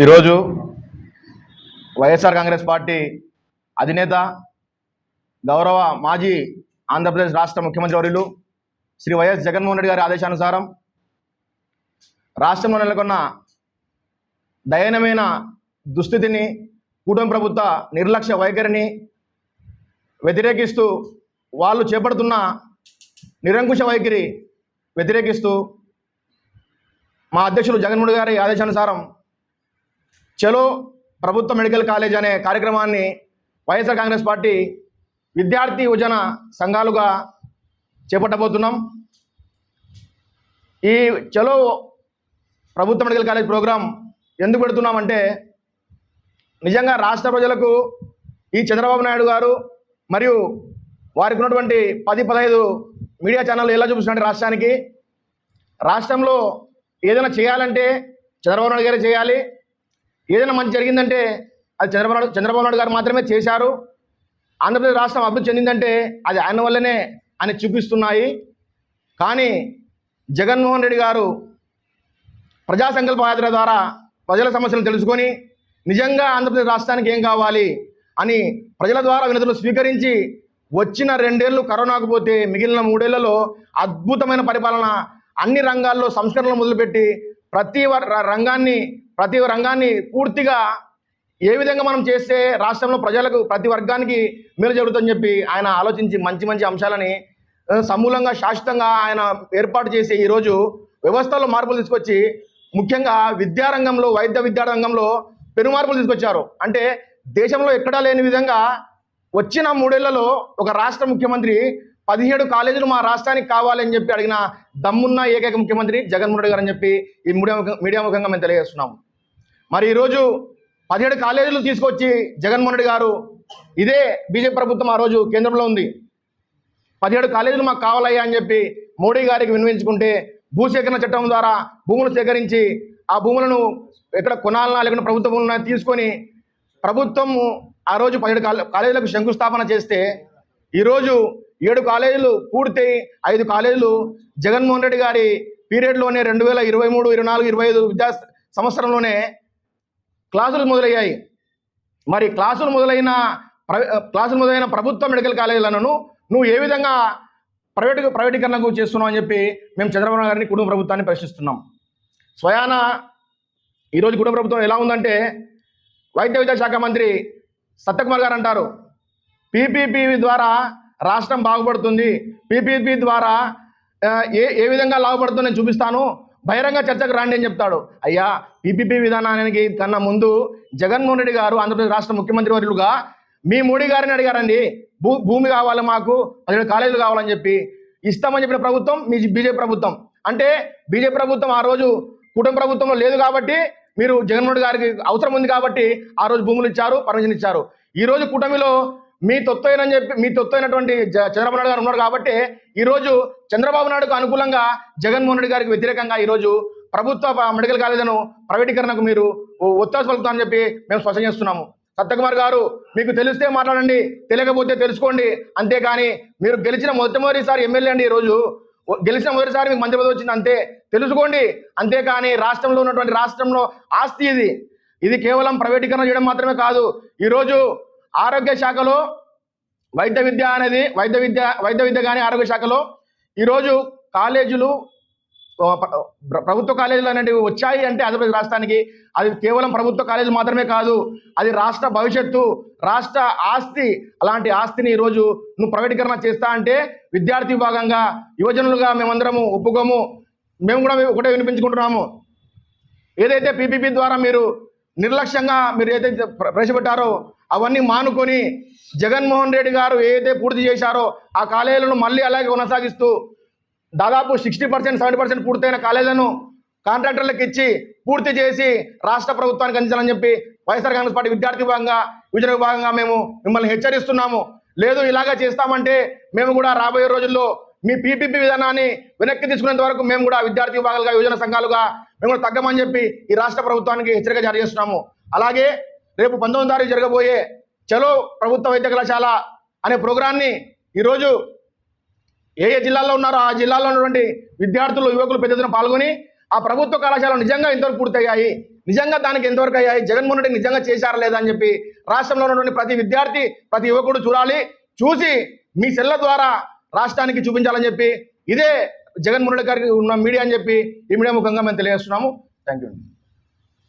ఈరోజు వైఎస్ఆర్ కాంగ్రెస్ పార్టీ అధినేత గౌరవ మాజీ ఆంధ్రప్రదేశ్ రాష్ట్ర ముఖ్యమంత్రి వర్యులు శ్రీ వైఎస్ జగన్మోహన్ రెడ్డి గారి ఆదేశానుసారం రాష్ట్రంలో నెలకొన్న దయనమైన దుస్థితిని కూటమి ప్రభుత్వ నిర్లక్ష్య వైఖరిని వ్యతిరేకిస్తూ వాళ్ళు చేపడుతున్న నిరంకుశ వైఖరి వ్యతిరేకిస్తూ మా అధ్యక్షులు జగన్మోహన్ గారి ఆదేశానుసారం చలో ప్రభుత్వ మెడికల్ కాలేజ్ అనే కార్యక్రమాన్ని వైఎస్ఆర్ కాంగ్రెస్ పార్టీ విద్యార్థి యువజన సంఘాలుగా చేపట్టబోతున్నాం. ఈ చలో ప్రభుత్వ మెడికల్ కాలేజ్ ప్రోగ్రాం ఎందుకు పెడుతున్నామంటే నిజంగా రాష్ట్ర ప్రజలకు ఈ చంద్రబాబు నాయుడు గారు మరియు వారికి ఉన్నటువంటి పది పదహైదు మీడియా ఛానళ్ళు ఎలా చూపిస్తున్నారంటే రాష్ట్రానికి. రాష్ట్రంలో ఏదైనా చేయాలంటే చంద్రబాబు నాయుడు గారే చేయాలి. ఏదైనా మంచి జరిగిందంటే అది చంద్రబాబు నాయుడు చంద్రబాబు నాయుడు గారు మాత్రమే చేశారు. ఆంధ్రప్రదేశ్ రాష్ట్రం అభివృద్ధి చెందిందంటే అది ఆయన వల్లనే అని చూపిస్తున్నాయి. కానీ జగన్మోహన్ రెడ్డి గారు ప్రజా సంకల్ప యాత్ర ద్వారా ప్రజల సమస్యలు తెలుసుకొని నిజంగా ఆంధ్రప్రదేశ్ రాష్ట్రానికి ఏం కావాలి అని ప్రజల ద్వారా వినతులు స్వీకరించి వచ్చిన రెండేళ్ళు కరోనాకు పోతే మిగిలిన మూడేళ్ళలో అద్భుతమైన పరిపాలన అన్ని రంగాల్లో సంస్కరణలు మొదలుపెట్టి ప్రతి ర- రంగాన్ని ప్రతి రంగాన్ని పూర్తిగా ఏ విధంగా మనం చేస్తే రాష్ట్రంలో ప్రజలకు ప్రతి వర్గానికి మేలు జరుగుతుందని చెప్పి ఆయన ఆలోచించి మంచి మంచి అంశాలని సమూలంగా శాశ్వతంగా ఆయన ఏర్పాటు చేసి ఈరోజు వ్యవస్థలో మార్పులు తీసుకొచ్చి ముఖ్యంగా విద్యారంగంలో వైద్య విద్యా రంగంలో పెను మార్పులు తీసుకొచ్చారు. అంటే దేశంలో ఎక్కడా లేని విధంగా వచ్చిన మూడేళ్ళలో ఒక రాష్ట్ర ముఖ్యమంత్రి పదిహేడు కాలేజీలు మా రాష్ట్రానికి కావాలని చెప్పి అడిగిన దమ్మున్న ఏకైక ముఖ్యమంత్రి జగన్మోహన్ రెడ్డి గారు అని చెప్పి ఈ మీడియా మీడియా ముఖంగా మేము తెలియజేస్తున్నాము. మరి ఈరోజు పదిహేడు కాలేజీలు తీసుకొచ్చి జగన్మోహన్ రెడ్డి గారు ఇదే బీజేపీ ప్రభుత్వం ఆ రోజు కేంద్రంలో ఉంది. పదిహేడు కాలేజీలు మాకు కావాలయ్యా అని చెప్పి మోడీ గారికి వినియోగించుకుంటే భూసేకరణ చట్టం ద్వారా భూములు సేకరించి ఆ భూములను ఎక్కడ కొనాలన్నా లేకుండా ప్రభుత్వ భూములన్నా తీసుకొని ప్రభుత్వము ఆ రోజు పదిహేడు కాలే కాలేజీలకు శంకుస్థాపన చేస్తే ఈరోజు ఏడు కాలేజీలు పూర్తయి ఐదు కాలేజీలు. జగన్మోహన్ రెడ్డి గారి పీరియడ్లోనే రెండు వేల ఇరవై మూడు ఇరవై నాలుగు ఇరవై ఐదు విద్యా సంవత్సరంలోనే క్లాసులు మొదలయ్యాయి. మరి క్లాసులు మొదలైన ప్ర- క్లాసులు మొదలైన ప్రభుత్వ మెడికల్ కాలేజీలను నువ్వు ఏ విధంగా ప్రైవేటు ప్రైవేటీకరణకు చేస్తున్నావు అని చెప్పి మేము చంద్రబాబు గారిని కుటుంబ ప్రభుత్వాన్ని ప్రశ్నిస్తున్నాం. స్వయాన ఈరోజు కుటుంబ ప్రభుత్వం ఎలా ఉందంటే వైద్య విద్యా శాఖ మంత్రి సత్యకుమార్ గారు అంటారు. పీపీపీ ద్వారా రాష్ట్రం బాగుపడుతుంది. పీపీపీ ద్వారా ఏ ఏ విధంగా లాభపడుతుందో నేను చూపిస్తాను. బహిరంగ చర్చకు రాండి అని చెప్తాడు. అయ్యా పీపీపీ విధానానికి కన్నా ముందు జగన్మోహన్ రెడ్డి గారు ఆంధ్రప్రదేశ్ రాష్ట్ర ముఖ్యమంత్రి వర్యులుగా మీ మోడీ గారిని అడిగారండి. భూ భూమి కావాలి మాకు పదిహేడు కాలేజీలు కావాలని చెప్పి. ఇస్తామని చెప్పిన ప్రభుత్వం మీ బీజేపీ ప్రభుత్వం. అంటే బీజేపీ ప్రభుత్వం ఆ రోజు కుటుంబ ప్రభుత్వంలో లేదు కాబట్టి మీరు జగన్మోహన్ గారికి అవసరం ఉంది కాబట్టి ఆ రోజు భూములు ఇచ్చారు పర్మిషన్ ఇచ్చారు. ఈ రోజు కూటమిలో మీ తొత్తైనని చెప్పి మీ తొత్తైనటువంటి చంద్రబాబు నాయుడు గారు ఉన్నారు కాబట్టి ఈరోజు చంద్రబాబు నాయుడుకు అనుకూలంగా జగన్మోహన్ రెడ్డి గారికి వ్యతిరేకంగా ఈరోజు ప్రభుత్వ మెడికల్ కాలేజీలను ప్రైవేటీకరణకు మీరు ఒత్తాసు పలుకుతామని చెప్పి మేము స్పష్టం చేస్తున్నాము. సత్యకుమార్ గారు మీకు తెలిస్తే మాట్లాడండి తెలియకపోతే తెలుసుకోండి. అంతేకాని మీరు గెలిచిన మొట్టమొదటిసారి ఎమ్మెల్యే అండి ఈ రోజు గెలిచిన మొదటిసారి మీకు మంత్రి పదవి వచ్చింది అంతే. తెలుసుకోండి. అంతేకాని రాష్ట్రంలో ఉన్నటువంటి రాష్ట్రంలో ఆస్తి ఇది. ఇది కేవలం ప్రైవేటీకరణ చేయడం మాత్రమే కాదు. ఈరోజు ఆరోగ్య శాఖలో వైద్య విద్య అనేది వైద్య విద్య వైద్య విద్య కానీ ఆరోగ్య శాఖలో ఈరోజు కాలేజీలు ప్రభుత్వ కాలేజీలు అనేవి వచ్చాయి అంటే ఆంధ్రప్రదేశ్ రాష్ట్రానికి అది కేవలం ప్రభుత్వ కాలేజీలు మాత్రమే కాదు అది రాష్ట్ర భవిష్యత్తు రాష్ట్ర ఆస్తి అలాంటి ఆస్తిని ఈరోజు నువ్వు ప్రైవేటీకరణ చేస్తా అంటే విద్యార్థి విభాగంగా యువజనులుగా మేమందరము ఒప్పుకోము. మేము కూడా ఒకటే వినిపించుకుంటున్నాము. ఏదైతే పీపీపీ ద్వారా మీరు నిర్లక్ష్యంగా మీరు ఏదైతే ప్రవేశపెట్టారో అవన్నీ మానుకొని జగన్మోహన్ రెడ్డి గారు ఏదైతే పూర్తి చేశారో ఆ కాలేజీలను మళ్ళీ అలాగే కొనసాగిస్తూ దాదాపు సిక్స్టీ పర్సెంట్ సెవెంటీ పర్సెంట్ పూర్తయిన కాలేజీలను కాంట్రాక్టర్లకు ఇచ్చి పూర్తి చేసి రాష్ట్ర ప్రభుత్వానికి అందించాలని చెప్పి వైఎస్ఆర్ కాంగ్రెస్ పార్టీ విద్యార్థి విభాగంగా విజయ విభాగంగా మేము మిమ్మల్ని హెచ్చరిస్తున్నాము. లేదు ఇలాగా చేస్తామంటే మేము కూడా రాబోయే రోజుల్లో మీ పీపీపీ విధానాన్ని వెనక్కి తీసుకునేంత వరకు మేము కూడా విద్యార్థి విభాగాలుగా యువజన సంఘాలుగా మేము కూడా తగ్గమని చెప్పి ఈ రాష్ట్ర ప్రభుత్వానికి హెచ్చరిక జారీ చేస్తున్నాము. అలాగే రేపు పంతొమ్మిది తారీఖు జరగబోయే చలో ప్రభుత్వ వైద్య కళాశాల అనే ప్రోగ్రాన్ని ఈరోజు ఏ ఏ జిల్లాల్లో ఉన్నారో ఆ జిల్లాల్లో ఉన్నటువంటి విద్యార్థులు యువకులు పెద్ద ఎత్తున పాల్గొని ఆ ప్రభుత్వ కళాశాలలు నిజంగా ఎంతవరకు పూర్తయ్యాయి? నిజంగా దానికి ఎంతవరకు అయ్యాయి? జగన్మోహన్ రెడ్డి నిజంగా చేశారా లేదా అని చెప్పి రాష్ట్రంలో ఉన్నటువంటి ప్రతి విద్యార్థి ప్రతి యువకుడు చూడాలి. చూసి మీ సెల్ల ద్వారా రాష్ట్రానికి చూపించాలని చెప్పి ఇదే జగన్మోహన్ రెడ్డి గారికి ఉన్న మీడియా అని చెప్పి ఈ మీడియా ముఖంగా మేము తెలియజేస్తున్నాము. Thank you